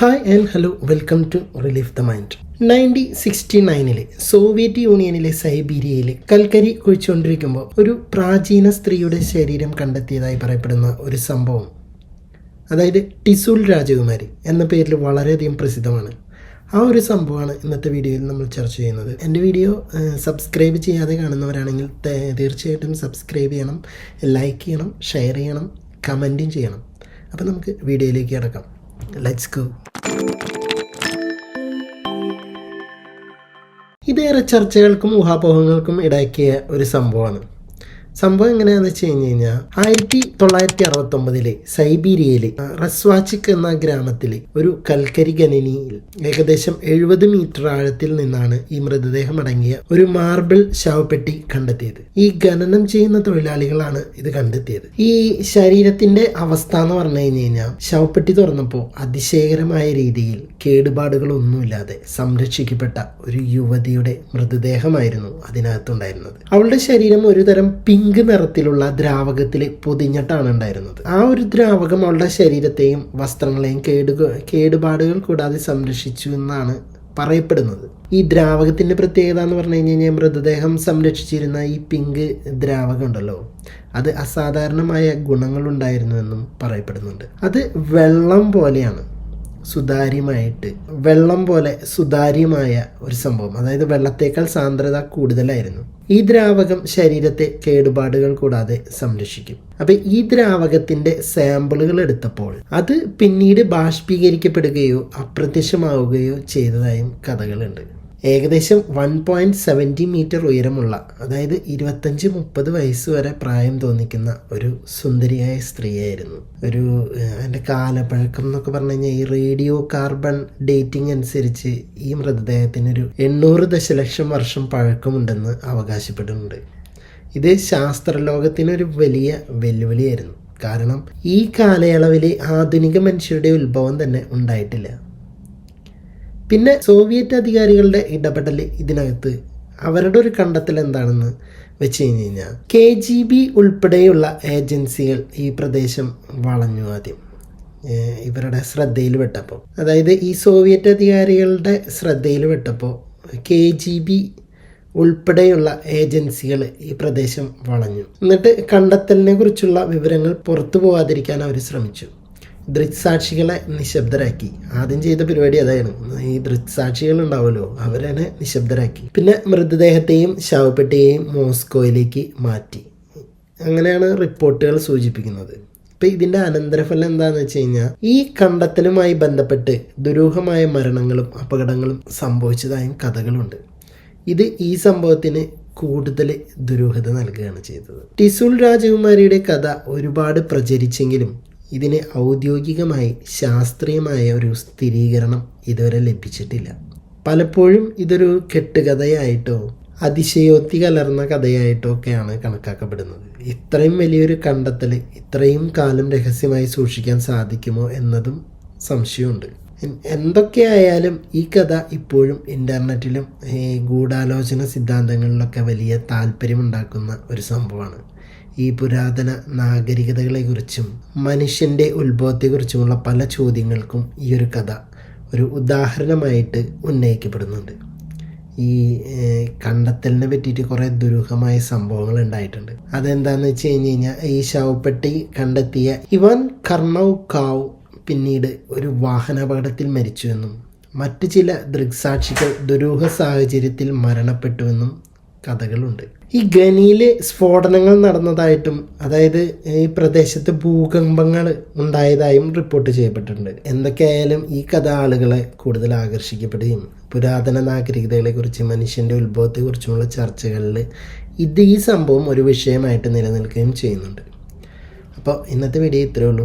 Hi and hello welcome to relief the mind nineteen sixty നയനിലെ Soviet യൂണിയനിലെ സൈബീരിയയിൽ കൽക്കരി കുഴിച്ചുകൊണ്ടിരിക്കുമ്പോൾ ഒരു പ്രാചീന സ്ത്രീയുടെ ശരീരം കണ്ടെത്തിയതായി പറയപ്പെടുന്ന ഒരു സംഭവം. അതായത് ടിസുൽ രാജകുമാരി എന്ന പേരിൽ വളരെയധികം പ്രസിദ്ധമാണ്. ആ ഒരു സംഭവമാണ് ഇന്നത്തെ വീഡിയോയിൽ നമ്മൾ ചർച്ച ചെയ്യുന്നത്. എന്റെ വീഡിയോ സബ്സ്ക്രൈബ് ചെയ്യാതെ കാണുന്നവരാണെങ്കിൽ തീർച്ചയായിട്ടും സബ്സ്ക്രൈബ് ചെയ്യണം ലൈക്ക് ചെയ്യണം ഷെയർ ചെയ്യണം കമന്റും ചെയ്യണം. അപ്പോൾ നമുക്ക് വീഡിയോയിലേക്ക് കിടക്കാം. ലെറ്റ്സ് ഗോ ഇതേറെ ചർച്ചകൾക്കും ഊഹാപോഹങ്ങൾക്കും ഇടയാക്കിയ ഒരു സംഭവമാണ്. സംഭവം എങ്ങനെയാണെന്ന് വെച്ച് കഴിഞ്ഞ് കഴിഞ്ഞാൽ ആയിരത്തി തൊള്ളായിരത്തി അറുപത്തി ഒമ്പതിലെ സൈബീരിയയിലെ റസ്വാച്ചിക് എന്ന ഗ്രാമത്തിലെ ഒരു കൽക്കരി ഖനനിയിൽ ഏകദേശം എഴുപത് മീറ്റർ ആഴത്തിൽ നിന്നാണ് ഈ മൃതദേഹം അടങ്ങിയ ഒരു മാർബിൾ ശവപ്പെട്ടി കണ്ടെത്തിയത്. ഈ ഖനനം ചെയ്യുന്ന തൊഴിലാളികളാണ് ഇത് കണ്ടെത്തിയത്. ഈ ശരീരത്തിന്റെ അവസ്ഥ എന്ന് പറഞ്ഞു കഴിഞ്ഞു കഴിഞ്ഞാൽ ശവപ്പെട്ടി തുറന്നപ്പോൾ അതിശയകരമായ രീതിയിൽ കേടുപാടുകളൊന്നുമില്ലാതെ സംരക്ഷിക്കപ്പെട്ട ഒരു യുവതിയുടെ മൃതദേഹമായിരുന്നു അതിനകത്തുണ്ടായിരുന്നത്. അവളുടെ ശരീരം ഒരു തരം പിങ്ക് നിറത്തിലുള്ള ദ്രാവകത്തിൽ പൊതിഞ്ഞിട്ടാണ് ഉണ്ടായിരുന്നത്. ആ ഒരു ദ്രാവകം അവളുടെ ശരീരത്തെയും വസ്ത്രങ്ങളെയും കേടു കേടുപാടുകൾ കൂടാതെ സംരക്ഷിച്ചു എന്നാണ് പറയപ്പെടുന്നത്. ഈ ദ്രാവകത്തിന്റെ പ്രത്യേകത എന്ന് പറഞ്ഞു കഴിഞ്ഞ് കഴിഞ്ഞാൽ മൃതദേഹം സംരക്ഷിച്ചിരുന്ന ഈ പിങ്ക് ദ്രാവകം ഉണ്ടല്ലോ അത് അസാധാരണമായ ഗുണങ്ങളുണ്ടായിരുന്നുവെന്നും പറയപ്പെടുന്നുണ്ട്. അത് വെള്ളം പോലെയാണ്. സുതാര്യമായിട്ട് വെള്ളം പോലെ സുതാര്യമായ ഒരു സംഭവം. അതായത് വെള്ളത്തേക്കാൾ സാന്ദ്രത കൂടുതലായിരുന്നു. ഈ ദ്രാവകം ശരീരത്തെ കേടുപാടുകൾ കൂടാതെ സംരക്ഷിക്കും. അപ്പൊ ഈ ദ്രാവകത്തിന്റെ സാമ്പിളുകൾ എടുത്തപ്പോൾ അത് പിന്നീട് ബാഷ്പീകരിക്കപ്പെടുകയോ അപ്രത്യക്ഷമാവുകയോ ചെയ്തതായും കഥകളുണ്ട്. ഏകദേശം വൺ പോയിന്റ് സെവന്റി മീറ്റർ ഉയരമുള്ള അതായത് ഇരുപത്തഞ്ച് മുപ്പത് വയസ്സ് വരെ പ്രായം തോന്നിക്കുന്ന ഒരു സുന്ദരിയായ സ്ത്രീയായിരുന്നു. ഒരു എന്റെ കാലപ്പഴക്കം എന്നൊക്കെ പറഞ്ഞു കഴിഞ്ഞാൽ ഈ റേഡിയോ കാർബൺ ഡേറ്റിംഗ് അനുസരിച്ച് ഈ മൃതദേഹത്തിനൊരു എണ്ണൂറ് ദശലക്ഷം വർഷം പഴക്കമുണ്ടെന്ന് അവകാശപ്പെടുന്നുണ്ട്. ഇത് ശാസ്ത്രലോകത്തിനൊരു വലിയ വെല്ലുവിളിയായിരുന്നു. കാരണം ഈ കാലയളവിൽ ആധുനിക മനുഷ്യരുടെ ഉത്ഭവം തന്നെ ഉണ്ടായിട്ടില്ല. പിന്നെ സോവിയറ്റ് അധികാരികളുടെ ഇടപെടൽ ഇതിനകത്ത് അവരുടെ ഒരു കണ്ടെത്തൽ എന്താണെന്ന് വെച്ച് കഴിഞ്ഞ് കഴിഞ്ഞാൽ കെ ജി ബി ഉൾപ്പെടെയുള്ള ഏജൻസികൾ ഈ പ്രദേശം വളഞ്ഞു ആദ്യം. ഇവരുടെ ശ്രദ്ധയിൽ പെട്ടപ്പോൾ അതായത് ഈ സോവിയറ്റ് അധികാരികളുടെ ശ്രദ്ധയിൽ പെട്ടപ്പോൾ കെ ജി ബി ഉൾപ്പെടെയുള്ള ഏജൻസികൾ ഈ പ്രദേശം വളഞ്ഞു. എന്നിട്ട് കണ്ടെത്തലിനെ കുറിച്ചുള്ള വിവരങ്ങൾ പുറത്തു പോവാതിരിക്കാൻ അവർ ശ്രമിച്ചു. ദൃക്സാക്ഷികളെ നിശബ്ദരാക്കി. ആദ്യം ചെയ്ത പരിപാടി അതായിരുന്നു. ഈ ദൃക്സാക്ഷികൾ ഉണ്ടാവുമല്ലോ അവരെ നിശബ്ദരാക്കി. പിന്നെ മൃതദേഹത്തെയും ശവപ്പെട്ടിയെയും മോസ്കോയിലേക്ക് മാറ്റി. അങ്ങനെയാണ് റിപ്പോർട്ടുകൾ സൂചിപ്പിക്കുന്നത്. ഇപ്പം ഇതിന്റെ അനന്തരഫലം എന്താണെന്ന് വെച്ച് കഴിഞ്ഞാൽ ഈ കണ്ടെത്തലുമായി ബന്ധപ്പെട്ട് ദുരൂഹമായ മരണങ്ങളും അപകടങ്ങളും സംഭവിച്ചതായും കഥകളുണ്ട്. ഇത് ഈ സംഭവത്തിന് കൂടുതൽ ദുരൂഹത നൽകുകയാണ് ചെയ്തത്. ടിസുൾ രാജകുമാരിയുടെ കഥ ഒരുപാട് പ്രചരിച്ചെങ്കിലും ഇതിന് ഔദ്യോഗികമായി ശാസ്ത്രീയമായ ഒരു സ്ഥിരീകരണം ഇതുവരെ ലഭിച്ചിട്ടില്ല. പലപ്പോഴും ഇതൊരു കെട്ടുകഥയായിട്ടോ അതിശയോക്തി കലർന്ന കഥയായിട്ടോ ഒക്കെയാണ് കണക്കാക്കപ്പെടുന്നത്. ഇത്രയും വലിയൊരു കണ്ടെത്തൽ ഇത്രയും കാലം രഹസ്യമായി സൂക്ഷിക്കാൻ സാധിക്കുമോ എന്നതും സംശയമുണ്ട്. എന്തൊക്കെയായാലും ഈ കഥ ഇപ്പോഴും ഇന്റർനെറ്റിലും ഈ ഗൂഢാലോചന സിദ്ധാന്തങ്ങളിലൊക്കെ വലിയ താല്പര്യമുണ്ടാക്കുന്ന ഒരു സംഭവമാണ്. ഈ പുരാതന നാഗരികതകളെക്കുറിച്ചും മനുഷ്യന്റെ ഉത്ഭവത്തെക്കുറിച്ചുമുള്ള പല ചോദ്യങ്ങൾക്കും ഈ ഒരു കഥ ഒരു ഉദാഹരണമായിട്ട് ഉന്നയിക്കപ്പെടുന്നുണ്ട്. ഈ കണ്ടെത്തലിനെ പറ്റിയിട്ട് കുറേ ദുരൂഹമായ സംഭവങ്ങൾ ഉണ്ടായിട്ടുണ്ട്. അതെന്താണെന്ന് വെച്ച് കഴിഞ്ഞ് കഴിഞ്ഞാൽ ഈ ശവപ്പെട്ടി കണ്ടെത്തിയ ഇവൻ കർണവ് കാവ് പിന്നീട് ഒരു വാഹനാപകടത്തിൽ മരിച്ചുവെന്നും മറ്റ് ചില ദൃക്സാക്ഷികൾ ദുരൂഹ സാഹചര്യത്തിൽ മരണപ്പെട്ടുവെന്നും കഥകളുണ്ട്. ഈ ഖനിയിൽ സ്ഫോടനങ്ങൾ നടന്നതായിട്ടും അതായത് ഈ പ്രദേശത്ത് ഭൂകമ്പങ്ങൾ ഉണ്ടായതായും റിപ്പോർട്ട് ചെയ്യപ്പെട്ടിട്ടുണ്ട്. എന്തൊക്കെയായാലും ഈ കഥ ആളുകളെ കൂടുതൽ ആകർഷിക്കപ്പെടുകയും പുരാതന നാഗരികതകളെക്കുറിച്ച് മനുഷ്യന്റെ ഉത്ഭവത്തെക്കുറിച്ചുമുള്ള ചർച്ചകളിൽ ഇത് ഈ സംഭവം ഒരു വിഷയമായിട്ട് നിലനിൽക്കുകയും ചെയ്യുന്നുണ്ട്. അപ്പോൾ ഇന്നത്തെ വീഡിയോ ഇത്രയേ ഉള്ളൂ.